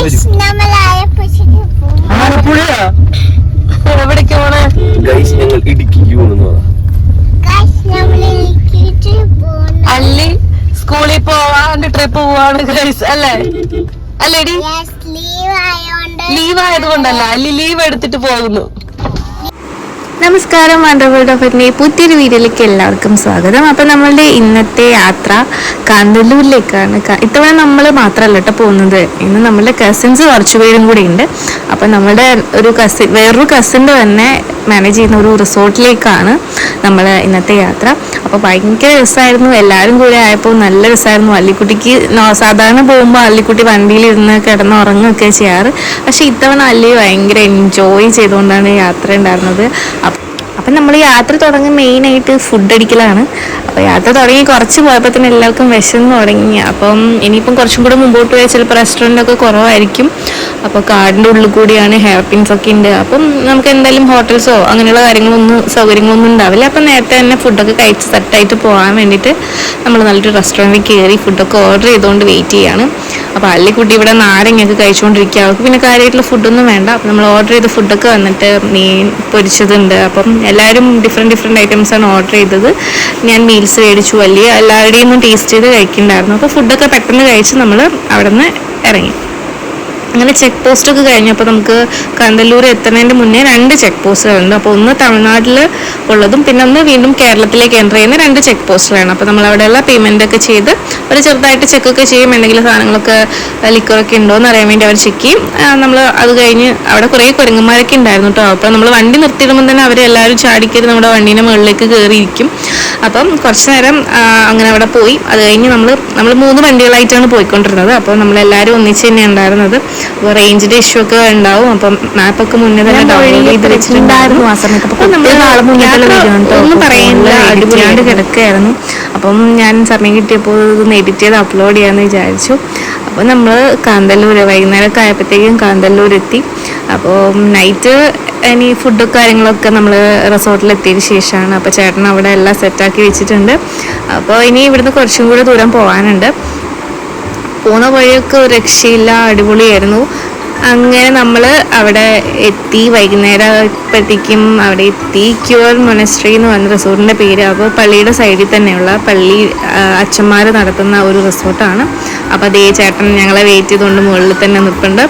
വരും നമ്മൾ ആലപ്പുഴയ്ക്ക് പോകും ആലപ്പുഴയാ എവിടേക്ക് പോണേ ഗൈസ് ഞങ്ങൾ ഇടുക്കിക്ക് പോകുന്നു അല്ലി? സ്കൂളിൽ പോവാണ്ട് ട്രിപ്പ് പോവാണ് ഗൈസ് അല്ലേ? അല്ലേടി? ലീവ് ആയതുകൊണ്ടല്ല അല്ലി? ലീവ് എടുത്തിട്ട് പോകുന്നു. നമസ്കാരം വണ്ടർഫുൾ ഓഫ് എന്റെ പുതിയൊരു വീഡിയോയിലേക്ക് എല്ലാവർക്കും സ്വാഗതം. അപ്പം നമ്മളുടെ ഇന്നത്തെ യാത്ര കാന്തല്ലൂരിലേക്കാണ്. ഇത്തവണ നമ്മൾ മാത്രമല്ല കേട്ടോ പോകുന്നത്. ഇന്ന് നമ്മളുടെ കസിൻസ് കുറച്ച് പേരും കൂടി ഉണ്ട് അപ്പം നമ്മുടെ ഒരു കസിൻ വേറൊരു കസിന്റെ തന്നെ മാനേജ് ചെയ്യുന്ന ഒരു റിസോർട്ടിലേക്കാണ് നമ്മൾ ഇന്നത്തെ യാത്ര. അപ്പോൾ ഭയങ്കര രസമായിരുന്നു എല്ലാവരും കൂടെ ആയപ്പോൾ നല്ല രസമായിരുന്നു അല്ലിക്കുട്ടിക്ക് സാധാരണ പോകുമ്പോൾ അല്ലിക്കുട്ടി വണ്ടിയിലിരുന്ന് കിടന്ന് ഉറങ്ങുകയൊക്കെ ചെയ്യാറ്. പക്ഷേ ഇത്തവണ അല്ലി ഭയങ്കര എൻജോയ് ചെയ്തുകൊണ്ടാണ് യാത്ര ഉണ്ടായിരുന്നത്. അപ്പ- അപ്പം നമ്മൾ യാത്ര തുടങ്ങി മെയിനായിട്ട് ഫുഡ് അടിക്കലാണ്. അപ്പോൾ യാത്ര തുടങ്ങി കുറച്ച് പോയപ്പോൾ തന്നെ എല്ലാവർക്കും വിശന്ന് തുടങ്ങി. അപ്പം ഇനിയിപ്പം കുറച്ചും കൂടെ മുമ്പോട്ട് പോയാൽ ചിലപ്പോൾ റെസ്റ്റോറന്റൊക്കെ കുറവായിരിക്കും. അപ്പോൾ കാടിന്റെ ഉള്ളിൽ കൂടിയാണ് ഹെയർ പിൻസ് ഒക്കെ ഉണ്ട്. അപ്പം നമുക്ക് എന്തായാലും ഹോട്ടൽസോ അങ്ങനെയുള്ള കാര്യങ്ങളൊന്നും സൗകര്യങ്ങളൊന്നും ഉണ്ടാവില്ല. അപ്പം നേരത്തെ തന്നെ ഫുഡൊക്കെ കഴിച്ച് സെറ്റായിട്ട് പോകാൻ വേണ്ടിയിട്ട് നമ്മൾ നല്ലൊരു റെസ്റ്റോറന്റിൽ കയറി ഫുഡൊക്കെ ഓർഡർ ചെയ്തുകൊണ്ട് വെയിറ്റ് ചെയ്യാണ്. അപ്പോൾ അല്ലിക്കുട്ടി ഇവിടെ നാരങ്ങയൊക്കെ കഴിച്ചുകൊണ്ടിരിക്കുക അവൾക്ക് പിന്നെ കാര്യമായിട്ടുള്ള ഫുഡൊന്നും വേണ്ട. അപ്പം നമ്മൾ ഓർഡർ ചെയ്ത ഫുഡൊക്കെ വന്നിട്ട് മീൻ പൊരിച്ചതുണ്ട്. അപ്പം എല്ലാവരും ഡിഫറെന്റ് ഡിഫറെന്റ് ആണ് ഓർഡർ ചെയ്തത്. ഞാൻ മീൽസ് മേടിച്ചു വലിയ എല്ലാവരുടെയും ഒന്നും ടേസ്റ്റ് ചെയ്ത് കഴിക്കുന്നുണ്ടായിരുന്നു അപ്പോൾ ഫുഡൊക്കെ പെട്ടെന്ന് കഴിച്ച് നമ്മൾ അവിടെ നിന്ന് ഇറങ്ങി. അങ്ങനെ ചെക്ക് പോസ്റ്റൊക്കെ കഴിഞ്ഞപ്പോൾ നമുക്ക് കണ്ടല്ലൂർ എത്തുന്നതിന്റെ മുന്നേ രണ്ട് ചെക്ക് പോസ്റ്റുകളുണ്ട് അപ്പോൾ ഒന്ന് തമിഴ്നാട്ടിൽ ഉള്ളതും പിന്നെ ഒന്ന് വീണ്ടും കേരളത്തിലേക്ക് എന്റർ ചെയ്യുന്ന രണ്ട് ചെക്ക് പോസ്റ്റുകളാണ് അപ്പോൾ നമ്മൾ അവിടെയുള്ള പേയ്മെന്റ് ഒക്കെ ചെയ്ത് അവർ ചെറുതായിട്ട് ചെക്കൊക്കെ ചെയ്യും. എന്തെങ്കിലും സാധനങ്ങളൊക്കെ ലിക്കറൊക്കെ ഉണ്ടോ എന്ന് അറിയാൻ വേണ്ടി അവർ ചെക്ക് ചെയ്യും. നമ്മൾ അത് കഴിഞ്ഞ് അവിടെ കുറേ കുരങ്ങന്മാരൊക്കെ ഉണ്ടായിരുന്നു കേട്ടോ അപ്പോൾ നമ്മൾ വണ്ടി നിർത്തിയിടുമ്പോൾ തന്നെ അവരെല്ലാവരും ചാടിക്കരുത് നമ്മുടെ വണ്ടീന്റെ മുകളിലേക്ക് കയറിയിരിക്കും അപ്പം കുറച്ച് നേരം അങ്ങനെ അവിടെ പോയി. അത് കഴിഞ്ഞ് നമ്മൾ നമ്മൾ മൂന്ന് വണ്ടികളായിട്ടാണ് പോയിക്കൊണ്ടിരുന്നത്. അപ്പോൾ നമ്മളെല്ലാവരും ഒന്നിച്ച് തന്നെ ഉണ്ടായിരുന്നത്. അപ്പോൾ റേഞ്ചിന്റെ ഇഷ്യൂ ഒക്കെ ഉണ്ടാവും. അപ്പം മാപ്പൊക്കെ മുന്നേ തന്നെ ഡൗൺലോഡ് ചെയ്ത് വെച്ചിട്ടുണ്ടായിരുന്നു ആ സമയത്ത്. ഒന്നും അപ്പോൾ പറയില്ല phone ൽ edit അടിപൊളിയായിട്ട് കിടക്കുകയായിരുന്നു അപ്പം ഞാൻ സമയം കിട്ടിയപ്പോൾ ഇതൊന്ന് എഡിറ്റ് ചെയ്ത് അപ്ലോഡ് ചെയ്യാമെന്ന് വിചാരിച്ചു. അപ്പോൾ നമ്മൾ കാന്തല്ലൂർ വൈകുന്നേരമൊക്കെ ആയപ്പോഴത്തേക്കും കാന്തല്ലൂർ എത്തി അപ്പോൾ നൈറ്റ് ഇനി ഫുഡും കാര്യങ്ങളൊക്കെ നമ്മൾ റിസോർട്ടിൽ എത്തിയതിന് ശേഷമാണ്. അപ്പോൾ ചേട്ടൻ അവിടെ എല്ലാം സെറ്റാക്കി വെച്ചിട്ടുണ്ട്. അപ്പോൾ ഇനി ഇവിടുന്ന് കുറച്ചും കൂടെ ദൂരം പോകാനുണ്ട് പോകുന്ന വഴിയൊക്കെ ഒരു രക്ഷയില്ല അടിപൊളിയായിരുന്നു. അങ്ങനെ നമ്മൾ അവിടെ എത്തി. വൈകുന്നേരം ആയപ്പോഴത്തേക്കും അവിടെ എത്തി. ക്യൂർ മൊനസ്ട്രി എന്ന് പറഞ്ഞ റിസോർട്ടിന്റെ പേര്. അപ്പോൾ പള്ളിയുടെ സൈഡിൽ തന്നെയുള്ള പള്ളി അച്ഛന്മാർ നടത്തുന്ന ഒരു റിസോർട്ടാണ്. അപ്പോൾ അതേ ചേട്ടൻ ഞങ്ങളെ വെയിറ്റ് ചെയ്തുകൊണ്ട് മുകളിൽ തന്നെ നിൽപ്പുണ്ട്.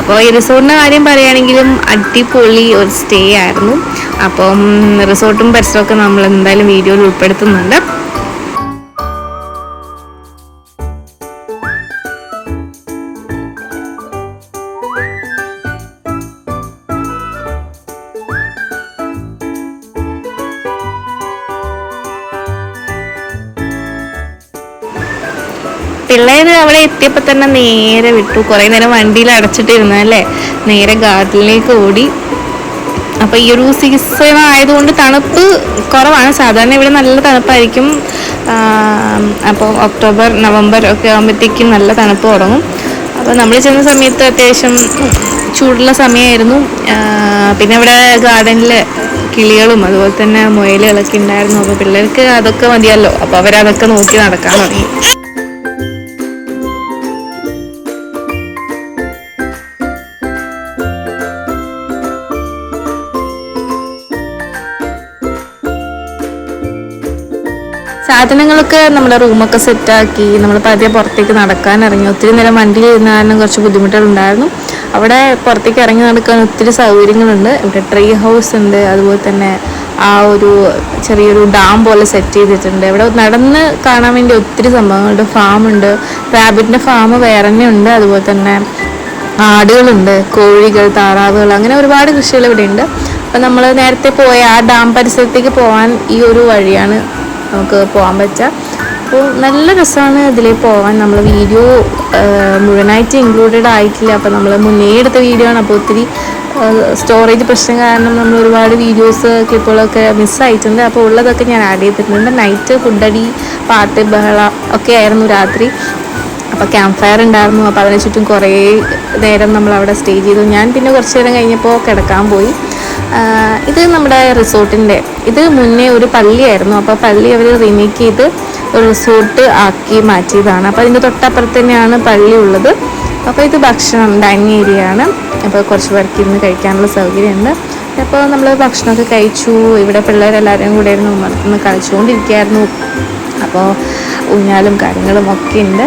അപ്പോൾ ഈ റിസോർട്ടിന്റെ കാര്യം പറയുകയാണെങ്കിലും അടിപൊളി ഒരു സ്റ്റേ ആയിരുന്നു. അപ്പം റിസോർട്ടും പരിസരമൊക്കെ നമ്മൾ എന്തായാലും വീഡിയോയിൽ ഉൾപ്പെടുത്തുന്നുണ്ട്. പിള്ളേര് അവിടെ എത്തിയപ്പോൾ തന്നെ നേരെ വിട്ടു. കുറേ നേരം വണ്ടിയിൽ അടച്ചിട്ടിരുന്നല്ലേ നേരെ ഗാർഡനിലേക്ക് ഓടി. അപ്പോൾ ഈ ഒരു സീസൺ ആയതുകൊണ്ട് തണുപ്പ് കുറവാണ്. സാധാരണ ഇവിടെ നല്ല തണുപ്പായിരിക്കും. അപ്പോൾ ഒക്ടോബർ നവംബർ ഒക്കെ ആകുമ്പോഴത്തേക്കും നല്ല തണുപ്പ് തുടങ്ങും. അപ്പോൾ നമ്മൾ ചെന്ന സമയത്ത് അത്യാവശ്യം ചൂടുള്ള സമയമായിരുന്നു. പിന്നെ ഇവിടെ ഗാർഡനിൽ കിളികളും അതുപോലെ തന്നെ മുയലുകളൊക്കെ ഉണ്ടായിരുന്നു. അപ്പോൾ പിള്ളേർക്ക് അതൊക്കെ മതിയല്ലോ. അപ്പോൾ അവരതൊക്കെ നോക്കി നടക്കാൻ തുടങ്ങി. സാധനങ്ങളൊക്കെ നമ്മുടെ റൂമൊക്കെ സെറ്റാക്കി നമ്മൾ പതിയെ പുറത്തേക്ക് നടക്കാൻ ഇറങ്ങി. ഒത്തിരി നേരം വണ്ടിയിൽ ഇരുന്ന കാരണം കുറച്ച് ബുദ്ധിമുട്ടുകളുണ്ടായിരുന്നു. അവിടെ പുറത്തേക്ക് ഇറങ്ങി നടക്കാൻ ഒത്തിരി സൗകര്യങ്ങളുണ്ട്. ഇവിടെ ട്രീ ഹൗസ് ഉണ്ട്. അതുപോലെ തന്നെ ആ ഒരു ചെറിയൊരു ഡാം പോലെ സെറ്റ് ചെയ്തിട്ടുണ്ട്. ഇവിടെ നടന്ന് കാണാൻ വേണ്ടി ഒത്തിരി സംഭവങ്ങളുണ്ട്. ഫാമുണ്ട് റാബിറ്റിന്റെ ഫാം വേറെ തന്നെ ഉണ്ട്. അതുപോലെ തന്നെ ആടുകളുണ്ട്. കോഴികൾ താറാവുകൾ അങ്ങനെ ഒരുപാട് കൃഷികൾ ഇവിടെ ഉണ്ട് അപ്പം നമ്മൾ നേരത്തെ പോയ ആ ഡാം പരിസരത്തേക്ക് പോകാൻ ഈ ഒരു വഴിയാണ് നമുക്ക് പോകാൻ പറ്റുക. അപ്പോൾ നല്ല രസമാണ് ഇതിൽ പോകാൻ നമ്മൾ വീഡിയോ മുഴുവനായിട്ട് ഇൻക്ലൂഡഡ് ആയിട്ടില്ല. അപ്പോൾ നമ്മൾ മുന്നേ എടുത്ത വീഡിയോ ആണ്. അപ്പോൾ ഒത്തിരി സ്റ്റോറേജ് പ്രശ്നം കാരണം നമ്മൾ ഒരുപാട് വീഡിയോസ് ക്ലിപ്പുകളൊക്കെ മിസ്സായിട്ടുണ്ട് അപ്പോൾ ഉള്ളതൊക്കെ ഞാൻ ആഡ് ചെയ്തിട്ടുണ്ട്. നൈറ്റ് ഫുഡടി പാട്ട് ബഹള ഒക്കെ ആയിരുന്നു രാത്രി. അപ്പോൾ ക്യാമ്പ് ഫയർ ഉണ്ടായിരുന്നു. അപ്പോൾ അതിന് ചുറ്റും കുറേ നേരം നമ്മൾ അവിടെ സ്റ്റേ ചെയ്തു. ഞാൻ പിന്നെ കുറച്ച് നേരം കഴിഞ്ഞപ്പോൾ കിടക്കാൻ പോയി. ഇത് നമ്മുടെ റിസോർട്ടിന്റെ ഇത് മുന്നേ ഒരു പള്ളിയായിരുന്നു. അപ്പോൾ പള്ളി അവർ റിമേക്ക് ചെയ്ത് ഒരു റിസോർട്ട് ആക്കി മാറ്റിയതാണ്. അപ്പോൾ അതിന്റെ തൊട്ടപ്പുറത്ത് തന്നെയാണ് പള്ളി ഉള്ളത്. അപ്പോൾ ഇത് ഭക്ഷണം ഡൈനിങ് ഏരിയ ആണ്. അപ്പോൾ കുറച്ച് പേർക്ക് ഇരുന്ന് കഴിക്കാനുള്ള സൗകര്യമുണ്ട്. അപ്പോൾ നമ്മൾ ഭക്ഷണമൊക്കെ കഴിച്ചു. ഇവിടെ പിള്ളേരെല്ലാവരും കൂടെ ഉമ്മർത്തുനിന്ന് കളിച്ചുകൊണ്ടിരിക്കുകയായിരുന്നു. അപ്പോൾ ഊഞ്ഞാലും കാര്യങ്ങളും ഒക്കെ ഉണ്ട്.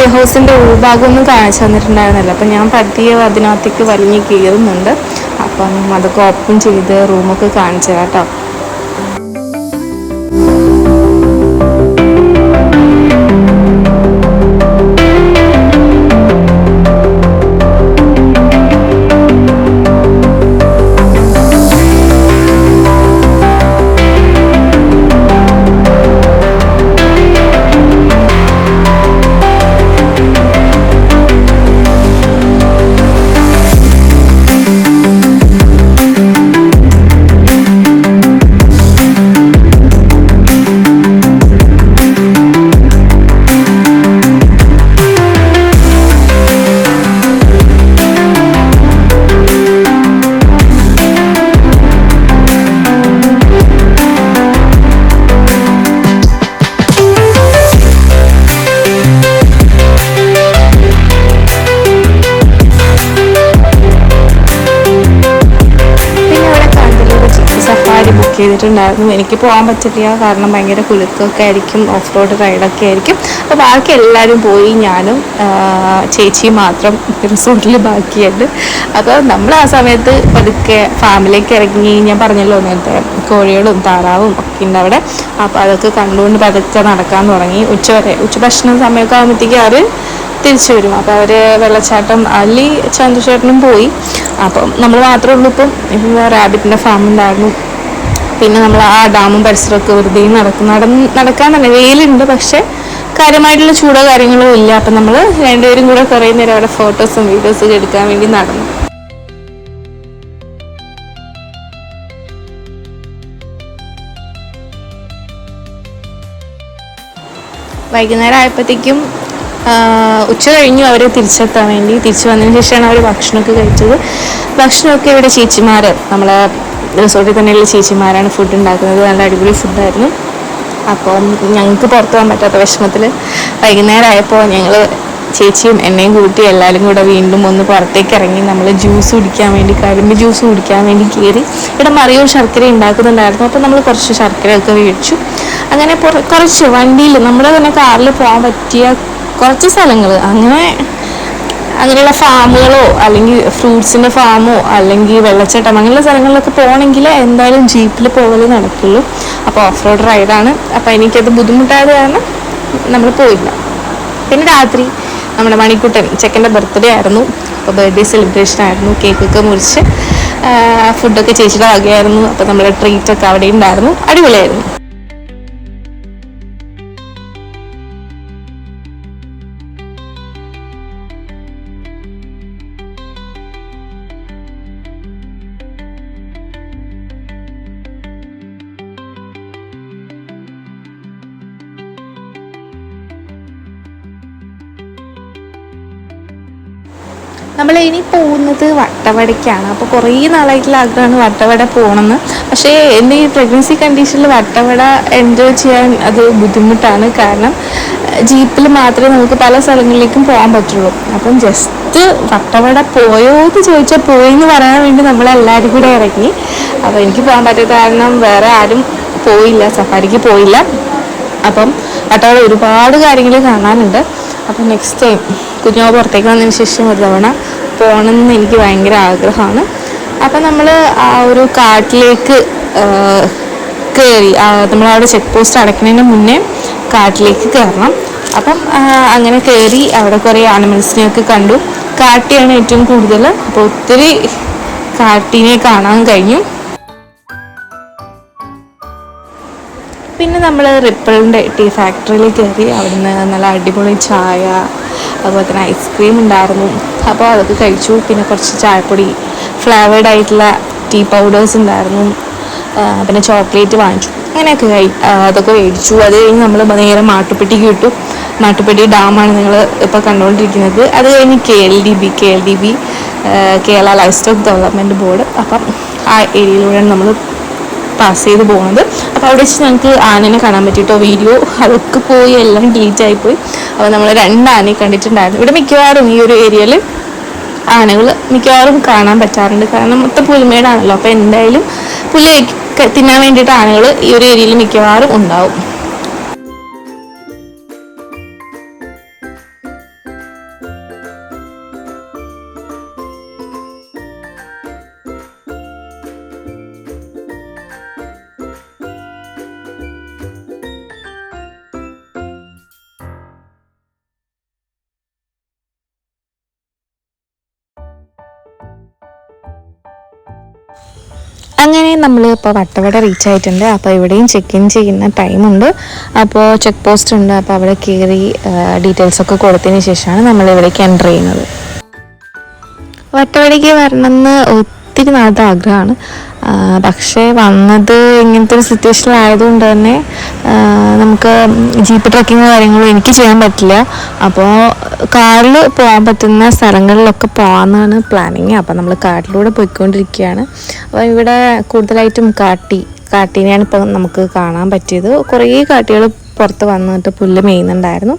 ട്രീ ഹൗസിന്റെ ഉൾഭാഗം ഒന്നും കാണിച്ചു തന്നിട്ടുണ്ടായിരുന്നില്ല. അപ്പം ഞാൻ പതിയെ അതിനകത്തേക്ക് വലിഞ്ഞ് കയറുന്നുണ്ട് അപ്പം അതൊക്കെ ഓപ്പൺ ചെയ്ത് റൂമൊക്കെ കാണിച്ചു കേട്ടോ. ചെയ്തിട്ടുണ്ടായിരുന്നു. എനിക്ക് പോകാൻ പറ്റില്ല കാരണം ഭയങ്കര കുലുക്കൊക്കെ ആയിരിക്കും. ഓഫ് റോഡ് റൈഡൊക്കെ ആയിരിക്കും. അപ്പോൾ ബാക്കി എല്ലാവരും പോയി. ഞാനും ചേച്ചി ചേച്ചിയും മാത്രം റിസോർട്ടിൽ ബാക്കിയുണ്ട് അപ്പോൾ നമ്മൾ ആ സമയത്ത് പതുക്കെ ഫാമിലേക്ക് ഇറങ്ങി. ഞാൻ പറഞ്ഞല്ലോ നേരത്തെ കോഴികളും താറാവും ഒക്കെ ഉണ്ട് അവിടെ. അപ്പോൾ അതൊക്കെ കണ്ടുകൊണ്ട് പതുക്കെ നടക്കാൻ തുടങ്ങി. ഉച്ചവരെ ഉച്ചഭക്ഷണ സമയമൊക്കെ ആകുമ്പോഴത്തേക്കും അവർ തിരിച്ചു വരും. അപ്പോൾ അവർ വെള്ളച്ചാട്ടം അല്ലി ചന്ദ്രചേട്ടനും പോയി. അപ്പം നമ്മൾ മാത്രമേ ഉള്ളൂ. ഇപ്പം ഇപ്പം റാബിറ്റിന്റെ ഫാം ഉണ്ടായിരുന്നു. പിന്നെ നമ്മൾ ആ ഡാമും പരിസരമൊക്കെ വെറുതെ നടക്കും. നടന്ന് നടക്കാൻ തന്നെ വെയിലുണ്ട് പക്ഷേ കാര്യമായിട്ടുള്ള ചൂടോ കാര്യങ്ങളോ ഇല്ല. അപ്പം നമ്മൾ രണ്ടുപേരും കൂടെ കുറേ നേരം അവിടെ ഫോട്ടോസും വീഡിയോസും എടുക്കാൻ വേണ്ടി നടന്നു. വൈകുന്നേരം ആയപ്പോഴത്തേക്കും ഉച്ച കഴിഞ്ഞു. അവർ തിരിച്ചെത്താൻ വേണ്ടി തിരിച്ചു വന്നതിന് ശേഷമാണ് അവർ ഭക്ഷണമൊക്കെ കഴിച്ചത്. ഭക്ഷണമൊക്കെ ഇവിടെ ചേച്ചിമാർ നമ്മളെ റിസോർട്ടിൽ തന്നെയുള്ള ചേച്ചിമാരാണ് ഫുഡ് ഉണ്ടാക്കുന്നത്. നല്ല അടിപൊളി ഫുഡായിരുന്നു അപ്പോൾ ഞങ്ങൾക്ക് പുറത്തു പോകാൻ പറ്റാത്ത വിഷമത്തിൽ വൈകുന്നേരം ആയപ്പോൾ ഞങ്ങൾ ചേച്ചിയും എന്നെയും കൂട്ടി എല്ലാവരും കൂടെ വീണ്ടും ഒന്ന് പുറത്തേക്ക് ഇറങ്ങി നമ്മൾ ജ്യൂസ് കുടിക്കാൻ വേണ്ടി കരിമ്പ് ജ്യൂസ് കുടിക്കാൻ വേണ്ടി കയറി. ഇവിടെ മറിയൂർ ശർക്കര ഉണ്ടാക്കുന്നുണ്ടായിരുന്നു. അപ്പോൾ നമ്മൾ കുറച്ച് ശർക്കരയൊക്കെ മേടിച്ചു. അങ്ങനെ കുറച്ച് വണ്ടിയിൽ നമ്മുടെ തന്നെ കാറിൽ പോകാൻ പറ്റിയ കുറച്ച് സ്ഥലങ്ങൾ അങ്ങനെ അങ്ങനെയുള്ള ഫാമുകളോ അല്ലെങ്കിൽ ഫ്രൂട്ട്സിന്റെ ഫാമോ അല്ലെങ്കിൽ വെള്ളച്ചാട്ടം അങ്ങനെയുള്ള സ്ഥലങ്ങളിലൊക്കെ പോകണമെങ്കിൽ എന്തായാലും ജീപ്പിൽ പോകലേ നടക്കുള്ളൂ. അപ്പോൾ ഓഫ് റോഡ് റൈഡാണ്. അപ്പോൾ എനിക്കത് ബുദ്ധിമുട്ടായത് കാരണം നമ്മൾ പോയില്ല. പിന്നെ രാത്രി നമ്മുടെ മണിക്കുട്ടൻ ചെക്കന്റെ ബർത്ത്ഡേ ആയിരുന്നു. അപ്പോൾ ബർത്ത്ഡേ സെലിബ്രേഷൻ ആയിരുന്നു. കേക്കൊക്കെ മുറിച്ച് ഫുഡൊക്കെ ചേച്ചിയുടെ വകയായിരുന്നു. അപ്പോൾ നമ്മുടെ ട്രീറ്റൊക്കെ അവിടെ ഉണ്ടായിരുന്നു. അടിപൊളിയായിരുന്നു. നമ്മൾ ഇനി പോകുന്നത് വട്ടവടയ്ക്കാണ്. അപ്പോൾ കുറേ നാളായിട്ടുള്ള ആഗ്രഹമാണ് വട്ടവട പോകണമെന്ന്. പക്ഷേ എന്റെ ഈ പ്രഗ്നൻസി കണ്ടീഷനിൽ വട്ടവട എൻജോയ് ചെയ്യാൻ അത് ബുദ്ധിമുട്ടാണ്. കാരണം ജീപ്പിൽ മാത്രമേ നമുക്ക് പല സ്ഥലങ്ങളിലേക്കും പോകാൻ പറ്റുള്ളൂ. അപ്പം ജസ്റ്റ് വട്ടവട പോയോ എന്ന് ചോദിച്ചാൽ പോയെന്ന് പറയാൻ വേണ്ടി നമ്മളെല്ലാവരും കൂടെ ഇറങ്ങി. അപ്പോൾ എനിക്ക് പോകാൻ പറ്റാത്ത കാരണം വേറെ ആരും പോയില്ല സഫാരിക്ക് പോയില്ല. അപ്പം വട്ടവട ഒരുപാട് കാര്യങ്ങൾ കാണാനുണ്ട്. അപ്പം നെക്സ്റ്റ് ടൈം കുഞ്ഞോ പുറത്തേക്ക് വന്നതിന് ശേഷം ഒരു തവണ പോകണമെന്ന് എനിക്ക് ഭയങ്കര ആഗ്രഹമാണ്. അപ്പം നമ്മൾ ആ ഒരു കാട്ടിലേക്ക് കയറി നമ്മളവിടെ ചെക്ക് പോസ്റ്റ് അടയ്ക്കുന്നതിന് മുന്നേ കാട്ടിലേക്ക് കയറണം. അപ്പം അങ്ങനെ കയറി അവിടെ കുറേ ആനിമൽസിനെയൊക്കെ കണ്ടു. കാട്ടിയാണ് ഏറ്റവും കൂടുതൽ അപ്പോൾ ഒത്തിരി കാട്ടിനെ കാണാൻ കഴിഞ്ഞു പിന്നെ നമ്മൾ റിപ്പിളിന്റെ ടീ ഫാക്ടറിയിൽ കയറി അവിടുന്ന് നല്ല അടിപൊളി ചായ അതുപോലെ തന്നെ ഐസ്ക്രീം ഉണ്ടായിരുന്നു. അപ്പോൾ അതൊക്കെ കഴിച്ചു. പിന്നെ കുറച്ച് ചായപ്പൊടി ഫ്ലേവേഡ് ആയിട്ടുള്ള ടീ പൗഡേഴ്സ് ഉണ്ടായിരുന്നു. പിന്നെ ചോക്ലേറ്റ് വാങ്ങിച്ചു. അങ്ങനെയൊക്കെ കഴി അതൊക്കെ മേടിച്ചു. അത് കഴിഞ്ഞ് നമ്മൾ നേരെ മാട്ടുപ്പെട്ടിക്ക് വിട്ടു മാട്ടുപ്പെട്ടി ഡാമാണ് നിങ്ങൾ ഇപ്പോൾ കണ്ടുകൊണ്ടിരിക്കുന്നത് അത് കഴിഞ്ഞ് K L D B K L D B Kerala livestock development board അപ്പം ആ ഏരിയയിലൂടെയാണ് നമ്മൾ പാസ് ചെയ്ത് പോകുന്നത് അപ്പോൾ അവിടെ വെച്ച് ഞങ്ങൾക്ക് ആനനെ കാണാൻ പറ്റിയിട്ടോ വീഡിയോ അതൊക്കെ പോയി എല്ലാം ഡിലീറ്റ് ആയിപ്പോയി അപ്പോൾ നമ്മൾ രണ്ട് ആനയെ കണ്ടിട്ടുണ്ടായിരുന്നു. ഇവിടെ മിക്കവാറും ഈ ഒരു ഏരിയയിൽ ആനകൾ മിക്കവാറും കാണാൻ പറ്റാറുണ്ട്. കാരണം മൊത്തം പുലിമേടാണല്ലോ അപ്പോൾ എന്തായാലും കഴിക്ക- തിന്നാൻ വേണ്ടിയിട്ട് ആനകൾ ഈ ഒരു ഏരിയയിൽ മിക്കവാറും ഉണ്ടാവും. അങ്ങനെ നമ്മൾ ഇപ്പോൾ വട്ടവട റീച്ച് ആയിട്ടുണ്ട്. അപ്പോൾ ഇവിടെയും ചെക്ക് ഇൻ ചെയ്യുന്ന ടൈമുണ്ട് അപ്പോൾ ചെക്ക് പോസ്റ്റ് ഉണ്ട്. അപ്പോൾ അവിടെ കയറി ഡീറ്റെയിൽസ് ഒക്കെ കൊടുത്തതിന് ശേഷമാണ് നമ്മൾ ഇവിടേക്ക് എന്റർ ചെയ്യുന്നത്. വട്ടവടയ്ക്ക് വരണമെന്ന് ഒത്തിരി നാളത്തെ ആഗ്രഹമാണ്. പക്ഷേ വന്നത് ഇങ്ങനത്തെ ഒരു സിറ്റുവേഷൻ ആയതുകൊണ്ട് തന്നെ നമുക്ക് ജീപ്പ് ട്രക്കിങ് കാര്യങ്ങളും എനിക്ക് ചെയ്യാൻ പറ്റില്ല. അപ്പോൾ കാറിൽ പോകാൻ പറ്റുന്ന സ്ഥലങ്ങളിലൊക്കെ പോകാമെന്നാണ് പ്ലാനിങ് അപ്പോൾ നമ്മൾ കാട്ടിലൂടെ പോയിക്കൊണ്ടിരിക്കുകയാണ്. അപ്പോൾ ഇവിടെ കൂടുതലായിട്ടും കാട്ടി കാട്ടിനെയാണ് ഇപ്പോൾ നമുക്ക് കാണാൻ പറ്റിയത്. കുറേ കാട്ടികൾ പുറത്ത് വന്നിട്ട് പുല്ല് മേയുന്നുണ്ടായിരുന്നു.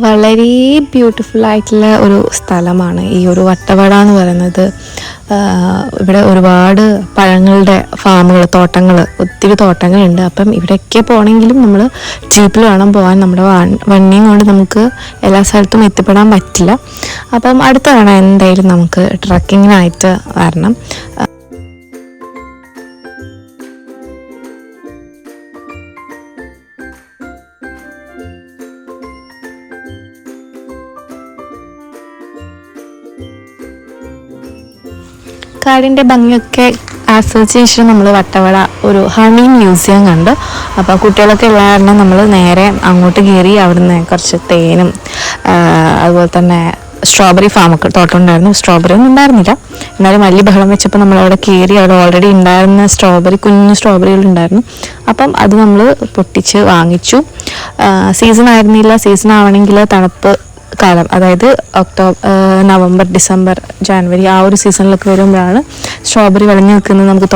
വളരെ ബ്യൂട്ടിഫുൾ ആയിട്ടുള്ള ഒരു സ്ഥലമാണ് ഈ ഒരു വട്ടവട എന്ന് പറയുന്നത്. ഇവിടെ ഒരുപാട് പഴങ്ങളുടെ ഫാമുകൾ തോട്ടങ്ങൾ ഒത്തിരി തോട്ടങ്ങളുണ്ട്. അപ്പം ഇവിടെയൊക്കെ പോകണമെങ്കിലും നമ്മൾ ജീപ്പിൽ വേണം പോകാൻ നമ്മുടെ വണ്ണിയും കൊണ്ട് നമുക്ക് എല്ലാ സ്ഥലത്തും എത്തിപ്പെടാൻ പറ്റില്ല. അപ്പം അടുത്ത തവണ എന്തായാലും നമുക്ക് ട്രക്കിങ്ങിനായിട്ട് വരണം. കാടിന്റെ ഭംഗിയൊക്കെ ആസ്വദിച്ച ശേഷം നമ്മൾ വട്ടവട ഒരു ഹണി മ്യൂസിയം കണ്ടു. അപ്പോൾ കുട്ടികളൊക്കെ ഉള്ള കാരണം നമ്മൾ നേരെ അങ്ങോട്ട് കയറി അവിടുന്ന് കുറച്ച് തേനും അതുപോലെ തന്നെ സ്ട്രോബെറി ഫാമൊക്കെ തോട്ടം ഉണ്ടായിരുന്നു. സ്ട്രോബെറി ഒന്നും ഉണ്ടായിരുന്നില്ല. എന്നാലും വലിയ ബഹളം വെച്ചപ്പോൾ നമ്മൾ അവിടെ കയറി അവിടെ ഓൾറെഡി ഉണ്ടായിരുന്ന സ്ട്രോബെറി കുഞ്ഞു സ്ട്രോബെറികൾ ഉണ്ടായിരുന്നു. അപ്പം അത് നമ്മൾ പൊട്ടിച്ച് വാങ്ങിച്ചു. സീസൺ ആയിരുന്നില്ല. സീസൺ ആവണമെങ്കിൽ തണുപ്പ് കാലം അതായത് ഒക്ടോബർ നവംബർ ഡിസംബർ ജാനുവരി ആ ഒരു സീസണിലൊക്കെ വരുമ്പോഴാണ് സ്ട്രോബെറി വിളഞ്ഞു നിൽക്കുന്നത് നമുക്ക്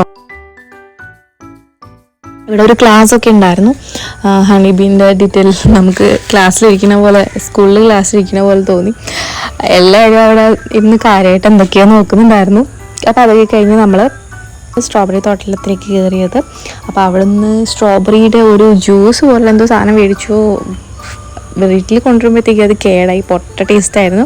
ഇവിടെ ഒരു ക്ലാസ് ഒക്കെ ഉണ്ടായിരുന്നു. ഹണി ബീന്റെ ഡീറ്റെയിൽ നമുക്ക് ക്ലാസ്സിലിരിക്കുന്ന പോലെ സ്കൂളിൽ ക്ലാസ്സിലിരിക്കുന്ന പോലെ തോന്നി. എല്ലാവരും അവിടെ ഇന്ന് കാര്യമായിട്ട് എന്തൊക്കെയാണ് നോക്കുന്നുണ്ടായിരുന്നു. അപ്പോൾ അതൊക്കെ കഴിഞ്ഞ് നമ്മൾ സ്ട്രോബെറി തോട്ടത്തിലേക്ക് കയറിയത്. അപ്പോൾ അവിടെ നിന്ന് സ്ട്രോബെറിയുടെ ഒരു ജ്യൂസ് പോലെ എന്തോ സാധനം മേടിച്ചു. വീട്ടിൽ കൊണ്ടുവരുമ്പോഴത്തേക്ക് അത് കേടായി പൊട്ട ടേസ്റ്റ് ആയിരുന്നു.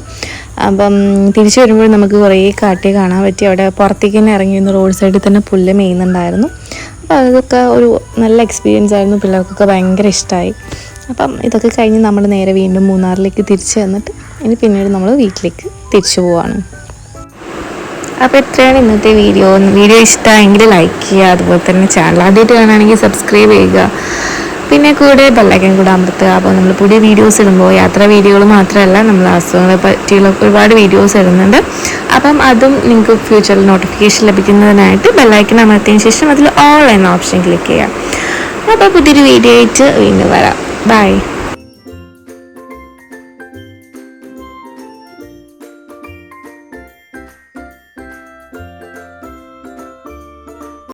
അപ്പം തിരിച്ചു വരുമ്പോൾ നമുക്ക് കുറേ കാട്ടി കാണാൻ പറ്റി. അവിടെ പുറത്തേക്ക് തന്നെ ഇറങ്ങി വന്ന് റോഡ് സൈഡിൽ തന്നെ പുല്ല് മേയുന്നുണ്ടായിരുന്നു. അപ്പോൾ അതൊക്കെ ഒരു നല്ല എക്സ്പീരിയൻസ് ആയിരുന്നു. പിള്ളേർക്കൊക്കെ ഭയങ്കര ഇഷ്ടമായി അപ്പം ഇതൊക്കെ കഴിഞ്ഞ് നമ്മൾ നേരെ വീണ്ടും മൂന്നാറിലേക്ക് തിരിച്ചു വന്നിട്ട് ഇനി പിന്നീട് നമ്മൾ വീട്ടിലേക്ക് തിരിച്ചു പോവാണ്. അപ്പോൾ എത്രയാണ് ഇന്നത്തെ വീഡിയോ. വീഡിയോ ഇഷ്ടമായെങ്കിൽ ലൈക്ക് ചെയ്യുക അതുപോലെ തന്നെ ചാനൽ ആദ്യമായിട്ട് കാണുകയാണെങ്കിൽ സബ്സ്ക്രൈബ് ചെയ്യുക. പിന്നെ കൂടെ ബെല്ലൈക്കൻ കൂടെ അമർത്തുക അപ്പോൾ നമ്മൾ പുതിയ വീഡിയോസ് ഇടുമ്പോൾ യാത്രാ വീഡിയോകൾ മാത്രമല്ല നമ്മൾ അസുഖങ്ങളെ പറ്റിയുള്ള ഒരുപാട് വീഡിയോസ് ഇടുന്നുണ്ട്. അപ്പം അതും നിങ്ങൾക്ക് ഫ്യൂച്ചറിൽ നോട്ടിഫിക്കേഷൻ ലഭിക്കുന്നതിനായിട്ട് ബെല്ലൈക്കൻ അമർത്തിയതിന് ശേഷം അതിൽ എന്ന ഓപ്ഷൻ ക്ലിക്ക് ചെയ്യാം അപ്പോൾ പുതിയൊരു വീഡിയോ ആയിട്ട് വീണ്ടും വരാം. ബൈ